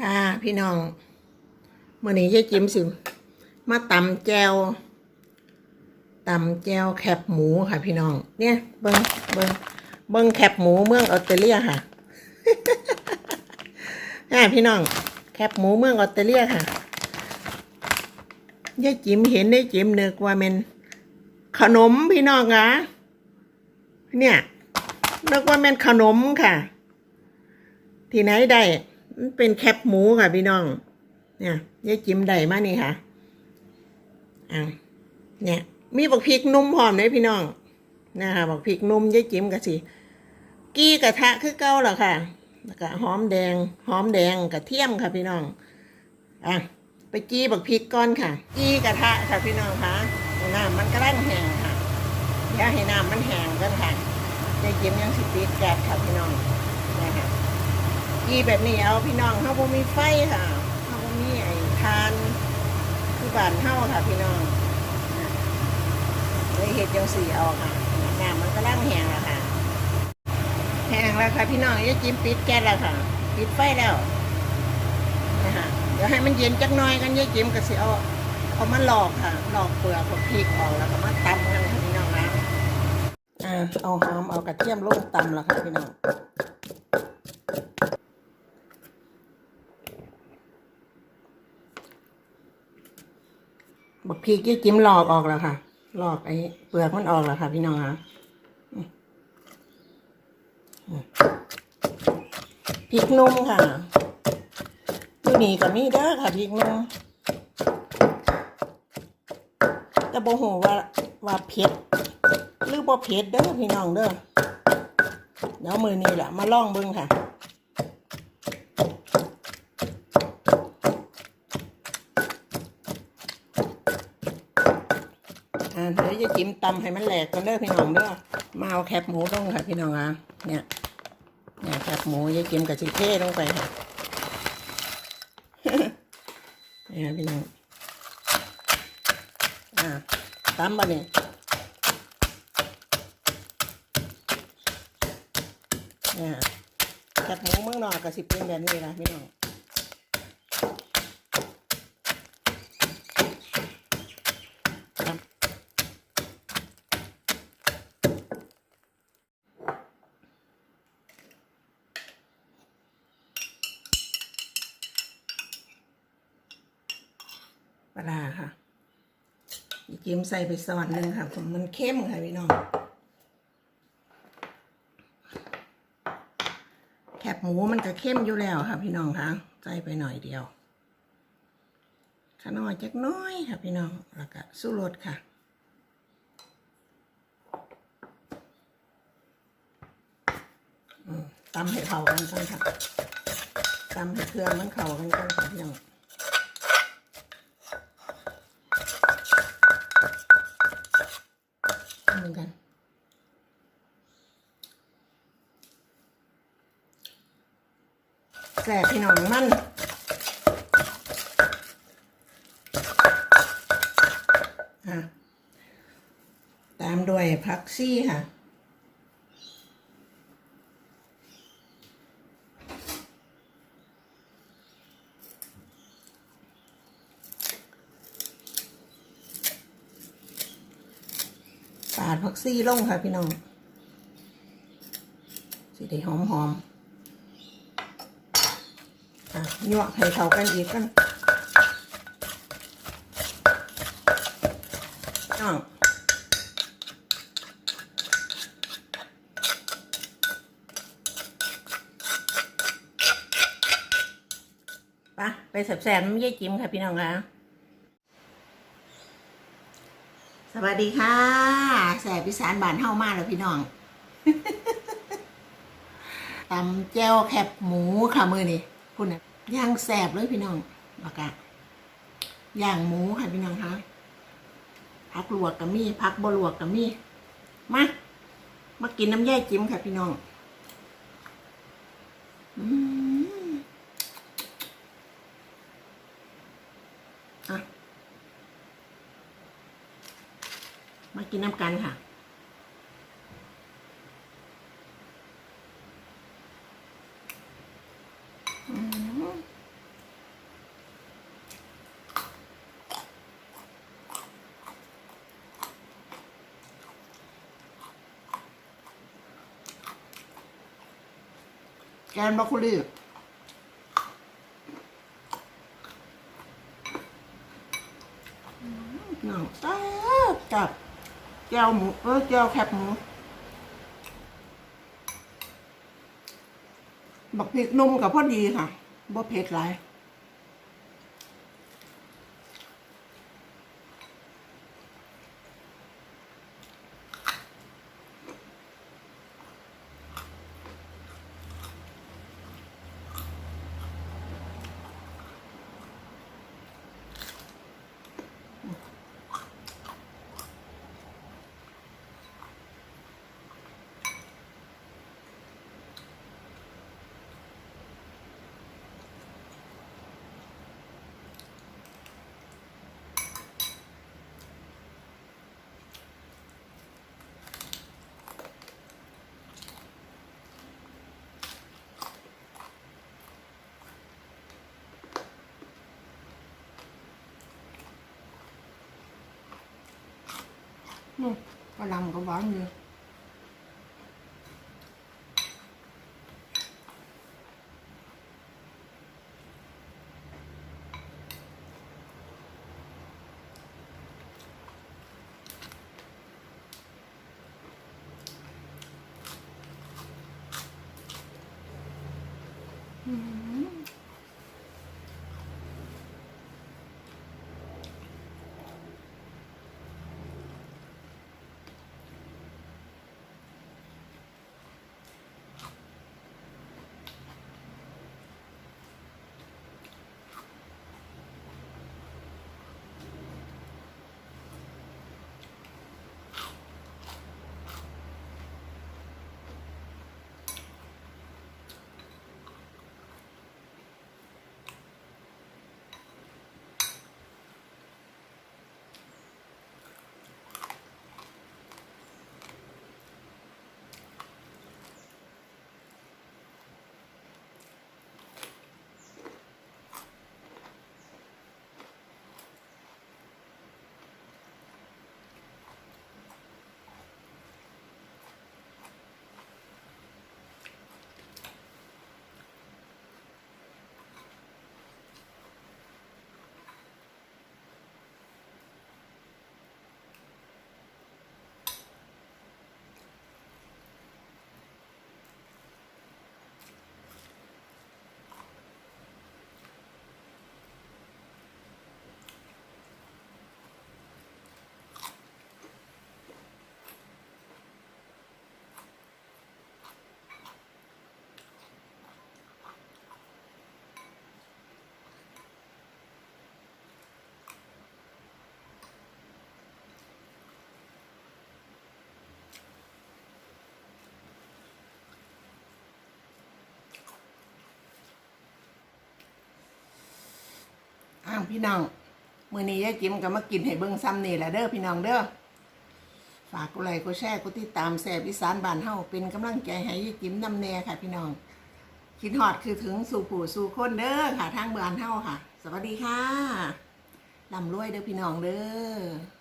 ค่ะพี่น้องเมื่อนี้ยายจิ๋มสิมาตำแจวตำแจวแคบหมูค่ะ พี่น้อง เนี่ยเบิ้งเบิ้งเบิ้งแคบหมูเมืองออสเตรเลียค่ะอ่พี่น้อง แคบหมูเมืองออสเตรเลียค่ะยายจิมเห็นยายจิ๋มนึกว่าเป็นขนมพี่น้องอะเนี่ยนึกว่าเป็นขนมค่ะ ที่ไหนได้ มันเป็นแคบหมูค่ะพี่น้อง เนี่ยยายจิ้มได้มานี่ค่ะอ่าเนี่ย มีบักพริกนุ่มหอมเลยพี่น้องนะคะบักพริกนุ่มยายจิ้มกะสิกี้กระทะคือเก้าหรอค่ะแล้วก็หอมแดงหอมแดงกระเทียมค่ะพี่น้องอะไปจี้บักพริกก้อนค่ะจี้กระทะค่ะพี่น้องคะน้ำมันกระด้างแห้งค่ะเดี๋ยวให้น้ำมันแห้งกันค่ะยายจิ้มยังสิปิดแก๊สค่ะพี่น้อง กีแบบนี้เอาพี่น้องเฮาบ่มีไฟค่ะเฮาบ่มีไอ้ทานคือบ้านเฮาค่ะ พี่น้องเลยเฮ็ดจังสีเอาค่ะน้ำมันก็ล่างแห้งแล้วค่ะแห้งแล้วค่ะ พี่น้องอย่าจิ้มปิดแก๊สแล้วค่ะ ปิดไฟแล้วนะคะเดี๋ยวให้มันเย็นจักหน่อยกันยายจิ้มก็สิเอาเอามาหลอกค่ะหลอกเปลือกกับพริกออกแล้วก็มาตำกันค่ะพี่น้องนะเอาหอมเอากระเทียมลงตำแล้วค่ะพี่น้อง บักพริกยี่จิ้มหลอกออกแล้วค่ะหลอกไอ้เปลือกมันออกแล้วค่ะ พี่น้องคะพริกนุ่มค่ะที่นี่ก็มีเด้อค่ะพริกนุ่มแต่บ่ฮู้ว่าว่าเผ็ดหรือบ่เผ็ดเด้อพี่น้องเด้อเดี๋ยวมือนี้แหละมาลองเบิ่งค่ะ อ่าเดี๋ยวจะจิ้มตำให้มันแหลกกันเด้อพี่น้องเด้อมาเอาแคบหมูลงค่ะพี่น้องอะเนี่ยเนี่ยแคบหมูจะจิ้มกับชิเท่ลงไปค่ะเนี่ยพี่น้องอ่าตำบะเนี่ยเนี่ยแคบหมูเมืองนอกกับสิเป็นแบบนี้นะพี่น้อง ปลาค่ะจิ้มใส่ไปซอนหนึ่งค่ะผมมันเข้มค่ะพี่น้องแคบหมูมันก็เข้มอยู่แล้วค่ะ พี่น้องค่ะใส่ไปหน่อยเดียวขน้อยจักน้อยค่ะพี่น้องแล้วก็สู้รสค่ะอืมตำให้เข้ากันก่อนค่ะตำให้เครื่องมันเข้ากันก่อนค่ะพี่น้อง เหมือนกัน แสบพี่น้องมันตามด้วยพักซี่ค่ะ ดผักซี่ลงค่ะพี่น้องสิได้หอมหอมๆอะยั่วให้เข้ากันอีกกันน้องไปะไปแสบๆน้ำยี่จิ้มค่ะพี่น้องค่ะ สวัสดีค่ะแสบพิสานบานเฮ้ามากเลยพี่น้องตำแจ้วแคบหมูค่ะมือนี่คุณน่ะย่างแสบเลยพี่น้องแล้วก็ย่างหมูค่ะพี่น้องคะพักลวกกับมี่พักบลวกกับมี่มามากินน้ำแย่จิ้มค่ะพี่น้อง อืม มากินน้ำกันค่ะแกงบรอกโคลีหนังตับตับ ก้วหมูเออแก้วแคบหมูบักพริกนุ่มกับพอดีค่ะบ่เผ็ดหลาย อืมกระ พี่น้องมือนี้ยายจิ้มก็มากินให้เบิ้งซ้ำนี่แหละเด้อพี่น้องเด้อฝากกูไลค์กูแชร์กูติดตามแซ่บอีสานบ้านเฮาเป็นกำลังใจให้ยายจิ้มนำแน่ค่ะ พี่น้องคิดฮอดคือถึงสู่ผู้สู่คนเด้อค่ะทางบ้านเฮาค่ะ สวัสดีค่ะลำรวยเด้อพี่น้องเด้อ